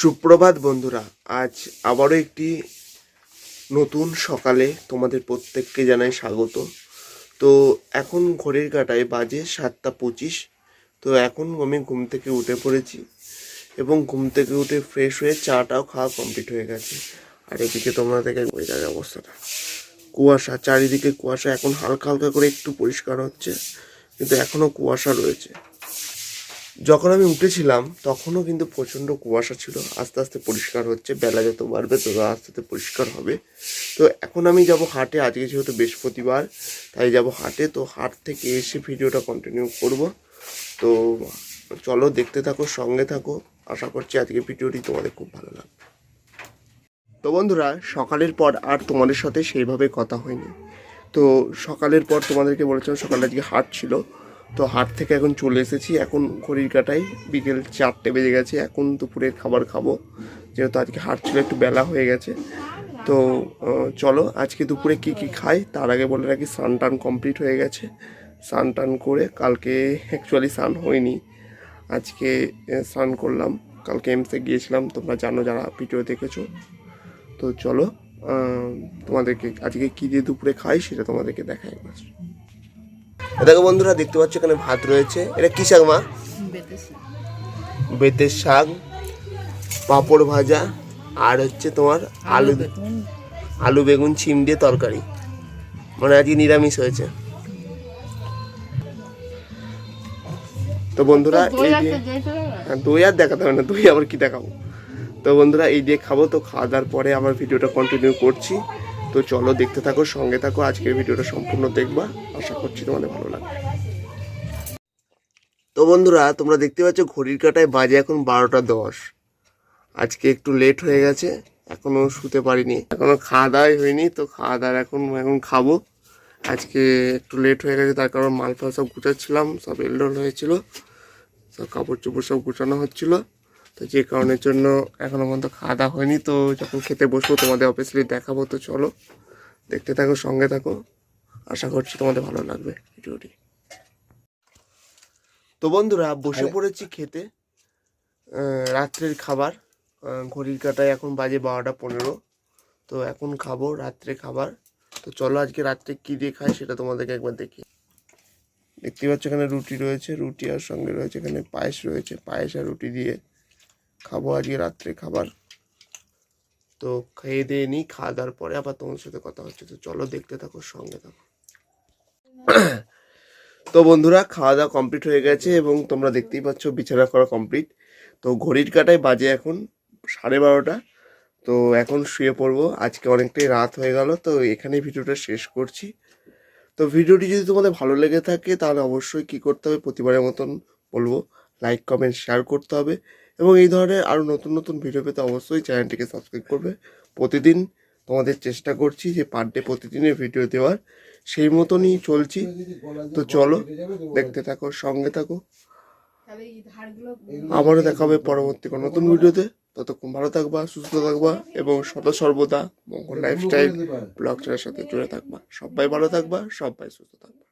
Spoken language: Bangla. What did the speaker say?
সুপ্রভাত বন্ধুরা, আজ আবারও একটি নতুন সকালে তোমাদের প্রত্যেককে জানাই স্বাগত। তো এখন ঘড়ির কাটায় বাজে সাতটা পঁচিশ, তো এখন আমি ঘুম থেকে উঠে পড়েছি এবং ঘুম থেকে উঠে ফ্রেশ হয়ে চাটাও খাওয়া কমপ্লিট হয়ে গেছে। আর এদিকে তোমরা দেখে ওয়েদারের অবস্থাটা। কুয়াশা, চারিদিকে কুয়াশা, এখন হালকা হালকা করে একটু পরিষ্কার হচ্ছে, কিন্তু এখনও কুয়াশা রয়েছে। যখন আমি উঠেছিলাম, তখনও কিন্তু প্রচণ্ড কুয়াশা ছিল। আস্তে আস্তে পরিষ্কার হচ্ছে, বেলা যত বাড়বে তত আস্তে আস্তে পরিষ্কার হবে। তো এখন আমি যাব হাটে, আজকে যেহেতু বৃহস্পতিবার, তাই যাব হাটে। তো হাট থেকে এসে ভিডিওটা কন্টিনিউ করব। তো চলো, দেখতে থাকো, সঙ্গে থাকো। আশা করছি আজকে ভিডিওটি তোমাদের খুব ভালো লাগবে। তো বন্ধুরা, সকালের পর আর তোমাদের সাথে সেইভাবে কথা হয়নি। তো সকালের পর তোমাদেরকে বলেছিলাম, সকালে আজকে হাট ছিল। তো হাট থেকে এখন চলে এসেছি। এখন ঘড়ির কাটাই বিকেল চারটে বেজে গেছে। এখন দুপুরের খাবার খাব। যেহেতু আজকে হাট ছিল, একটু বেলা হয়ে গেছে। তো চলো, আজকে দুপুরে কি কি খাই? তার আগে বলে রাখি, স্নান টান কমপ্লিট হয়ে গেছে। স্নান টান করে কালকে অ্যাকচুয়ালি স্নান হয়নি। আজকে স্নান করলাম। কালকে এমসে গিয়েছিলাম। তোমরা জানো যারা ভিডিও দেখেছ। তো চলো তোমাদেরকে আজকে কী দিয়ে দুপুরে খাই সেটা তোমাদেরকে দেখাই একবার দেখো বন্ধুরা দেখতে পাচ্ছ এখানে ভাত রয়েছে। এটা কি শাক মা? বেতের শাক পাঁপড় ভাজা আর হচ্ছে তোমার আলু আলু বেগুন। ছিম দিয়ে তরকারি। মানে আজকে নিরামিষ হয়েছে। তো বন্ধুরা এই দিয়ে হ্যাঁ, দই আর দেখাতে হবে না দই আবার কি দেখাবো? তো বন্ধুরা এই দিয়ে খাব তো খাওয়া দাওয়ার পরে আবার ভিডিওটা কন্টিনিউ করছি। তো চলো দেখতে থাকো, সঙ্গে থাকো, আজকের ভিডিওটা সম্পূর্ণ দেখবা। আশা করছি তোমাদের ভালো লাগবে। তো বন্ধুরা, তোমরা দেখতে পাচ্ছ ঘড়ির কাটায় বাজে এখন বারোটা দশ। আজকে একটু লেট হয়ে গেছে, এখনও শুতে পারিনি। এখনও খাওয়া দাওয়াই হয়নি, তো খাওয়া দাওয়া এখন এখন খাব। আজকে একটু লেট হয়ে গেছে, তার কারণ মাল ফাল সব গুছাচ্ছিলাম, সব এলডোল হয়েছিল, সব কাপড় চোপড় সব গুছানো হচ্ছিল। তো যে কারণের জন্য এখনও পর্যন্ত খাওয়া দাওয়া হয়নি তো যখন খেতে বসবো তোমাদের অফিসিয়ালি দেখাবো তো চলো। দেখতে থাকো সঙ্গে থাকো। আশা করছি তোমাদের ভালো লাগবে ভিডিওটি। তো বন্ধুরা বসে পড়েছি খেতে। রাত্রের খাবার। ঘড়ির কাটায় এখন বাজে বারোটা পনেরো। তো এখন খাব রাত্রে খাবার। তো চলো আজকে রাত্রে কী দিয়ে খাই সেটা তোমাদেরকে একবার দেখি। দেখতে পাচ্ছ এখানে রুটি রয়েছে রুটি আর সঙ্গে রয়েছে এখানে পায়েস রয়েছে পায়েস আর রুটি দিয়ে। খাব আজকে রাত্রে খাবার। তো খেয়ে দিয়ে নিই, খাওয়া দাওয়ার পরে আবার তোমার সাথে কথা হচ্ছে। তো চলো দেখতে থাকো, সঙ্গে থাকো। তো বন্ধুরা, খাওয়া দাওয়া কমপ্লিট হয়ে গেছে এবং তোমরা দেখতেই পাচ্ছ বিছানা করা কমপ্লিট তো ঘড়ির কাটায় বাজে এখন সাড়ে বারোটা। তো এখন শুয়ে পড়ব। আজকে অনেকটাই রাত হয়ে গেল, তো এখানেই ভিডিওটা শেষ করছি। তো ভিডিওটি যদি তোমাদের ভালো লেগে থাকে, তাহলে অবশ্যই কি করতে হবে প্রতিবারের মতন বলব লাইক কমেন্ট শেয়ার করতে হবে। এবং এই ধরনের আরও নতুন নতুন ভিডিও পেতে অবশ্যই চ্যানেলটিকে সাবস্ক্রাইব করবে। প্রতিদিন তোমাদের চেষ্টা করছি যে পার ডে প্রতিদিনের ভিডিও দেওয়ার। সেই মতনই চলছি। তো চলো, দেখতে থাকো, সঙ্গে থাকো। আবারও দেখা হবে পরবর্তী কোনো নতুন ভিডিওতে ততক্ষণ ভালো থাকবা, সুস্থ থাকবা এবং সদা সর্বদা মঙ্গল লাইফস্টাইল ব্লগ চ্যানেলের সাথে জুড়ে থাকবা। সবাই ভালো থাকবা, সবাই সুস্থ থাকবা।